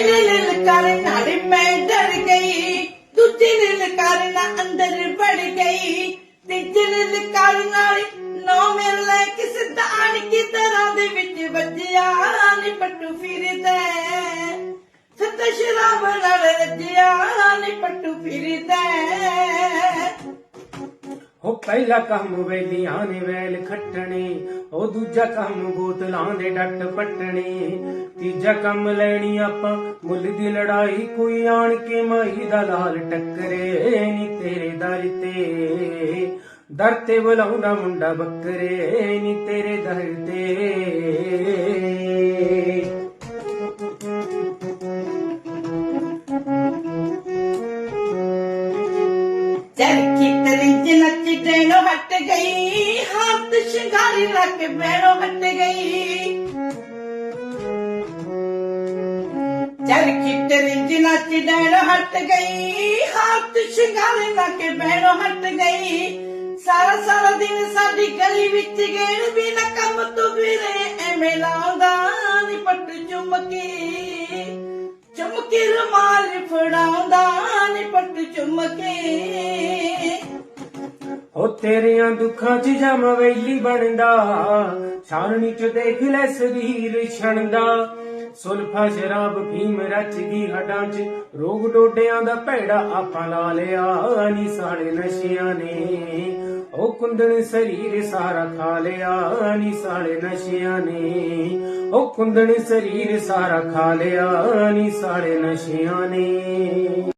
ਪਹਿਲੇ ਲਿਲ ਕਰਨ ਮੈਂ ਡਰ ਗਈ। ਦੂਜੇ ਲਿਲ ਕਰਨ ਅੰਦਰ ਵੜ ਗਈ। ਤੀਜੇ ਲਿਲ ਕਰਨ ਨਾਲ ਨੌ ਮਿਲ ਲੈ ਕਿਸ ਦਾਨ ਕੀ ਤਰ੍ਹਾਂ ਦੇ ਵਿੱਚ ਵੱਜਿਆ। ਨੀ ਪੱਟੂ ਫਿਰਦਾ। ਸਤ ਸ਼ਰਾਬ ਨਾਲ ਰੱਜਿਆ। ਨੀ ਪੱਟੂ ਫਿਰਦਾ। ਹੋ ਪਹਿਲਾ ਕੰਮ ਵੇਲੀਆਂ ਨੇ ਵੈਲ ਖੱਟਣੇ, ਉਹ ਦੂਜਾ ਕੰਮ ਬੋਤਲਾਂ ਦੇ ਡੱਟ ਪੱਟਣੇ। ਤੀਜਾ ਕੰਮ ਲੈਣੀ ਆਪਾਂ ਮੁੱਲ ਦੀ ਲੜਾਈ, ਕੋਈ ਆਣ ਕੇ ਮਾਈ ਦਾ ਲਾਲ ਟੱਕਰੇ, ਨੀ ਤੇਰੇ ਦਰ ਤੇ। ਦਰ ਤੇ ਬੁਲਾਉਂਦਾ ਮੁੰਡਾ ਬੱਕਰੇ, ਨੀ ਤੇਰੇ ਦਰ ਤੇ। ਚਰਖੀ ਸ਼ਿੰਗਾਰੀ ਲੱਗ ਬੈਣੋ ਹਟ ਗਈ। ਚਰਖੀ ਤਰਿੰਜ ਨੱਚ ਡੈਣੋ ਹਟ ਗਈ। ਹੱਥ ਸ਼ਿੰਗਾਰੀ ਲੱਗ ਬੈਣੋ ਹਟ ਗਈ। ਸਾਰਾ ਸਾਰਾ ਦਿਨ ਸਾਡੀ ਗਲੀ ਵਿੱਚ ਗੇੜ ਵੀ ਨਾ ਕੰਮ ਤੋਂ ਵੀਰੇ ਐਵੇਂ ਲਾਉਂਦਾ ਨੀ ਪੱਟ ਚੁੰਮਕੀ। ਚੁੰਮਕੀ ਰੁਮਾਲ ਫੜਾਉਂਦਾ ਨੀ ਪੱਟ ਚੁੰਮਕੇ। ਤੇਰਿਆਂ ਦੁੱਖਾਂ 'ਚ ਜਮ ਵੈਲੀ ਬਣਦਾ। ਛਾਨਣੀ 'ਚ ਦੇਖ ਲੈ ਸਰੀਰ ਛਣਦਾ। ਸੁਲਫਾ ਸ਼ਰਾਬ ਭੀਮ ਰਚ ਗਈ ਹੱਡਾਂ 'ਚ। ਰੋਗ ਡੋਡਿਆਂ ਦਾ ਭੈੜਾ ਆਪਾਂ ਲਾ ਲਿਆ। ਨੀ ਸਾਲੇ ਨਸ਼ਿਆਂ ਨੇ ਉਹ ਕੁੰਦਨ ਸਰੀਰ ਸਾਰਾ ਖਾ ਲਿਆ। ਨੀ ਸਾਲੇ ਨਸ਼ਿਆਂ ਨੇ ਉਹ ਕੁੰਦਨ ਸਰੀਰ ਸਾਰਾ ਖਾ ਲਿਆ। ਨੀ ਸਾਲੇ ਨਸ਼ਿਆਂ ਨੇ।